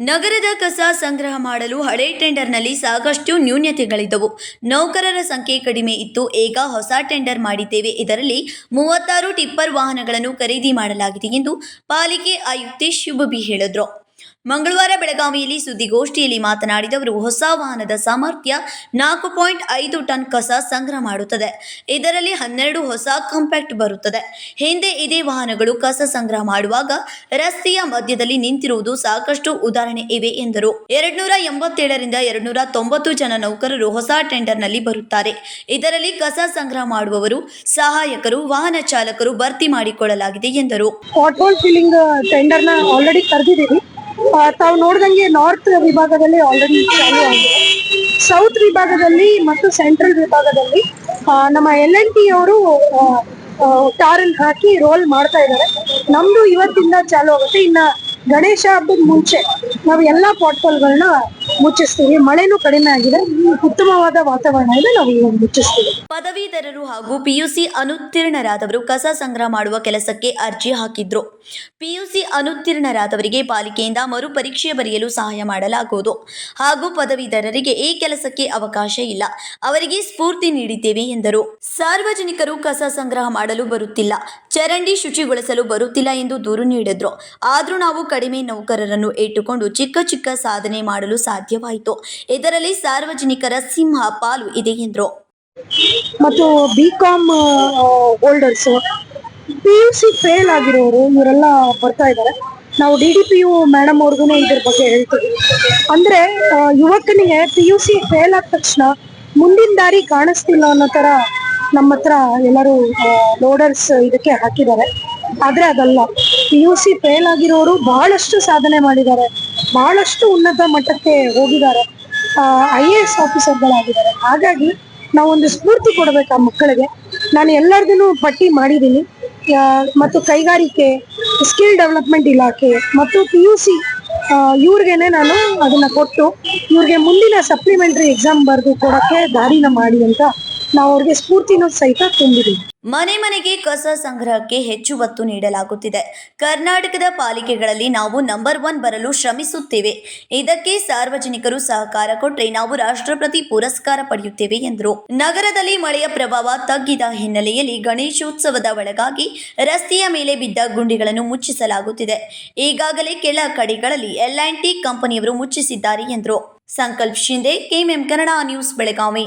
ನಗರದ ಕಸ ಸಂಗ್ರಹ ಮಾಡಲು ಹಳೆ ಟೆಂಡರ್ನಲ್ಲಿ ಸಾಕಷ್ಟು ನ್ಯೂನ್ಯತೆಗಳಿದ್ದವು ನೌಕರರ ಸಂಖ್ಯೆ ಕಡಿಮೆ ಇತ್ತು. ಈಗ ಹೊಸ ಟೆಂಡರ್ ಮಾಡಿದ್ದೇವೆ. ಇದರಲ್ಲಿ ಮೂವತ್ತಾರು ಟಿಪ್ಪರ್ ವಾಹನಗಳನ್ನು ಖರೀದಿ ಮಾಡಲಾಗಿದೆ ಎಂದು ಪಾಲಿಕೆ ಆಯುಕ್ತೆ ಶುಭಬಿ ಹೇಳಿದ್ರು. ಮಂಗಳವಾರ ಬೆಳಗಾವಿಯಲ್ಲಿ ಸುದ್ದಿಗೋಷ್ಠಿಯಲ್ಲಿ ಮಾತನಾಡಿದವರು ಹೊಸ ವಾಹನದ ಸಾಮರ್ಥ್ಯ ನಾಲ್ಕು ಪಾಯಿಂಟ್ ಐದು ಟನ್ ಕಸ ಸಂಗ್ರಹ ಮಾಡುತ್ತದೆ. ಇದರಲ್ಲಿ ಹನ್ನೆರಡು ಹೊಸ ಕಾಂಪ್ಯಾಕ್ಟ್ ಬರುತ್ತದೆ. ಹಿಂದೆ ಇದೇ ವಾಹನಗಳು ಕಸ ಸಂಗ್ರಹ ಮಾಡುವಾಗ ರಸ್ತೆಯ ಮಧ್ಯದಲ್ಲಿ ನಿಂತಿರುವುದು ಸಾಕಷ್ಟು ಉದಾಹರಣೆ ಇವೆ ಎಂದರು. ಎರಡ್ನೂರ ಎಂಬತ್ತೇಳರಿಂದ ಎರಡ್ನೂರ ತೊಂಬತ್ತು ಜನ ನೌಕರರು ಹೊಸ ಟೆಂಡರ್ನಲ್ಲಿ ಬರುತ್ತಾರೆ. ಇದರಲ್ಲಿ ಕಸ ಸಂಗ್ರಹ ಮಾಡುವವರು ಸಹಾಯಕರು, ವಾಹನ ಚಾಲಕರು ಭರ್ತಿ ಮಾಡಿಕೊಳ್ಳಲಾಗಿದೆ ಎಂದರು. ಆಲ್ರೆಡಿ ಕರೆದಿದ್ದೀವಿ ತಾವು ನೋಡ್ದಂಗೆ ನಾರ್ತ್ ವಿಭಾಗದಲ್ಲಿ ಆಲ್ರೆಡಿ ಚಾಲು ಆಗಿದೆ. ಸೌತ್ ವಿಭಾಗದಲ್ಲಿ ಮತ್ತು ಸೆಂಟ್ರಲ್ ವಿಭಾಗದಲ್ಲಿ ನಮ್ಮ ಎಲ್ ಎನ್ ಟಿ ಅವರು ಟಾರಲ್ ಹಾಕಿ ರೋಲ್ ಮಾಡ್ತಾ ಇದ್ದಾರೆ. ನಮ್ದು ಇವತ್ತಿಂದ ಚಾಲು ಆಗುತ್ತೆ. ಇನ್ನ ಗಣೇಶ ಹಬ್ಬದ ಮುಂಚೆ. ನಾವು ಎಲ್ಲಾ ಪಾಟ್ಫಾಲ್ಗಳನ್ನ ಮುಚ್ಚಿಸ್ತೀವಿ. ಮಳೆನೂ ಕಡಿಮೆ ಆಗಿದೆ. ಉತ್ತಮವಾದ ವಾತಾವರಣ ಇದೆ. ನಾವು ಇವಾಗ ಮುಚ್ಚಿಸ್ತೀವಿ. ಪದವೀಧರರು ಹಾಗೂ ಪಿಯುಸಿ ಅನುತ್ತೀರ್ಣರಾದವರು ಕಸ ಸಂಗ್ರಹ ಮಾಡುವ ಕೆಲಸಕ್ಕೆ ಅರ್ಜಿ ಹಾಕಿದ್ರು. ಪಿಯುಸಿ ಅನುತ್ತೀರ್ಣರಾದವರಿಗೆ ಪಾಲಿಕೆಯಿಂದ ಮರು ಪರೀಕ್ಷೆ ಬರೆಯಲು ಸಹಾಯ ಮಾಡಲಾಗುವುದು. ಹಾಗೂ ಪದವೀಧರರಿಗೆ ಈ ಕೆಲಸಕ್ಕೆ ಅವಕಾಶ ಇಲ್ಲ. ಅವರಿಗೆ ಸ್ಫೂರ್ತಿ ನೀಡಿದ್ದೇವೆ ಎಂದರು. ಸಾರ್ವಜನಿಕರು ಕಸ ಸಂಗ್ರಹ ಮಾಡಲು ಬರುತ್ತಿಲ್ಲ. ಚರಂಡಿ ಶುಚಿಗೊಳಿಸಲು ಬರುತ್ತಿಲ್ಲ ಎಂದು ದೂರು ನೀಡಿದ್ರು. ಆದರೂ ನಾವು ಕಡಿಮೆ ನೌಕರರನ್ನು ಇಟ್ಟುಕೊಂಡು ಚಿಕ್ಕ ಚಿಕ್ಕ ಸಾಧನೆ ಮಾಡಲು ಸಾಧ್ಯವಾಯಿತು. ಇದರಲ್ಲಿ ಸಾರ್ವಜನಿಕರ ಸಿಂಹ ಪಾಲು ಇದೆ ಎಂದರು. ಮತ್ತು B com holders P U C fail ಆಗಿರೋರು ಇವರೆಲ್ಲ ಬರ್ತಾ ಇದ್ದಾರೆ. ನಾವು D D P U madam ಅವ್ರಿಗೂ ಇದ್ರ ಬಗ್ಗೆ ಹೇಳ್ತೀವಿ. ಅಂದ್ರೆ ಯುವಕನಿಗೆ ಪಿ ಯು ಸಿ ಫೇಲ್ ಆದ ತಕ್ಷಣ ಮುಂದಿನ ದಾರಿ ಕಾಣಿಸ್ತಿಲ್ಲ ಅನ್ನೋ ತರ ನಮ್ಮ ಹತ್ರ ಎಲ್ಲರೂ ಲೋಡರ್ಸ್ ಇದಕ್ಕೆ ಹಾಕಿದ್ದಾರೆ. ಆದ್ರೆ ಅದಲ್ಲ. ಪಿ ಯು ಸಿ ಫೇಲ್ ಆಗಿರೋರು ಬಹಳಷ್ಟು ಸಾಧನೆ ಮಾಡಿದ್ದಾರೆ. ಬಹಳಷ್ಟು ಉನ್ನತ ಮಟ್ಟಕ್ಕೆ ಹೋಗಿದ್ದಾರೆ. ಐ ಎ ಎಸ್ ಆಫೀಸರ್ಗಳಾಗಿದ್ದಾರೆ ಹಾಗಾಗಿ ನಾವೊಂದು ಸ್ಫೂರ್ತಿ ಕೊಡಬೇಕು ಆ ಮಕ್ಕಳಿಗೆ. ನಾನು ಎಲ್ಲರದನ್ನು ಪಟ್ಟಿ ಮಾಡಿದ್ದೀನಿ. ಮತ್ತು ಕೈಗಾರಿಕೆ, ಸ್ಕಿಲ್ ಡೆವಲಪ್ಮೆಂಟ್ ಇಲಾಖೆ ಮತ್ತು ಪಿ ಯು ಸಿ ಇವ್ರಿಗೇನೆ ನಾನು ಅದನ್ನ ಕೊಟ್ಟು, ಇವ್ರಿಗೆ ಮುಂದಿನ ಸಪ್ಲಿಮೆಂಟರಿ ಎಕ್ಸಾಮ್ ಬರೆದು ಕೊಡೋಕ್ಕೆ ದಾರಿನ ಮಾಡಿ ಅಂತ ನಾವು ಅವ್ರಿಗೆ ಸ್ಫೂರ್ತಿನೂ ಸಹಿತ ತುಂಬಿದ್ದೀವಿ. ಮನೆ ಮನೆಗೆ ಕಸ ಸಂಗ್ರಹಕ್ಕೆ ಹೆಚ್ಚು ಒತ್ತು ನೀಡಲಾಗುತ್ತಿದೆ. ಕರ್ನಾಟಕದ ಪಾಲಿಕೆಗಳಲ್ಲಿ ನಾವು ನಂಬರ್ ಒನ್ ಬರಲು ಶ್ರಮಿಸುತ್ತೇವೆ. ಇದಕ್ಕೆ ಸಾರ್ವಜನಿಕರು ಸಹಕಾರ ಕೊಟ್ಟರೆ ನಾವು ರಾಷ್ಟ್ರಪತಿ ಪುರಸ್ಕಾರ ಪಡೆಯುತ್ತೇವೆ ಎಂದರು. ನಗರದಲ್ಲಿ ಮಳೆಯ ಪ್ರಭಾವ ತಗ್ಗಿದ ಹಿನ್ನೆಲೆಯಲ್ಲಿ ಗಣೇಶೋತ್ಸವದ ಒಳಗಾಗಿ ರಸ್ತೆಯ ಮೇಲೆ ಬಿದ್ದ ಗುಂಡಿಗಳನ್ನು ಮುಚ್ಚಿಸಲಾಗುತ್ತಿದೆ. ಈಗಾಗಲೇ ಕೆಲ ಕಡೆಗಳಲ್ಲಿ ಎಲ್ ಟಿ ಕಂಪನಿಯವರು ಮುಚ್ಚಿಸಿದ್ದಾರೆ ಎಂದರು. Sankalp Shinde KMM Kannada news Belagavi.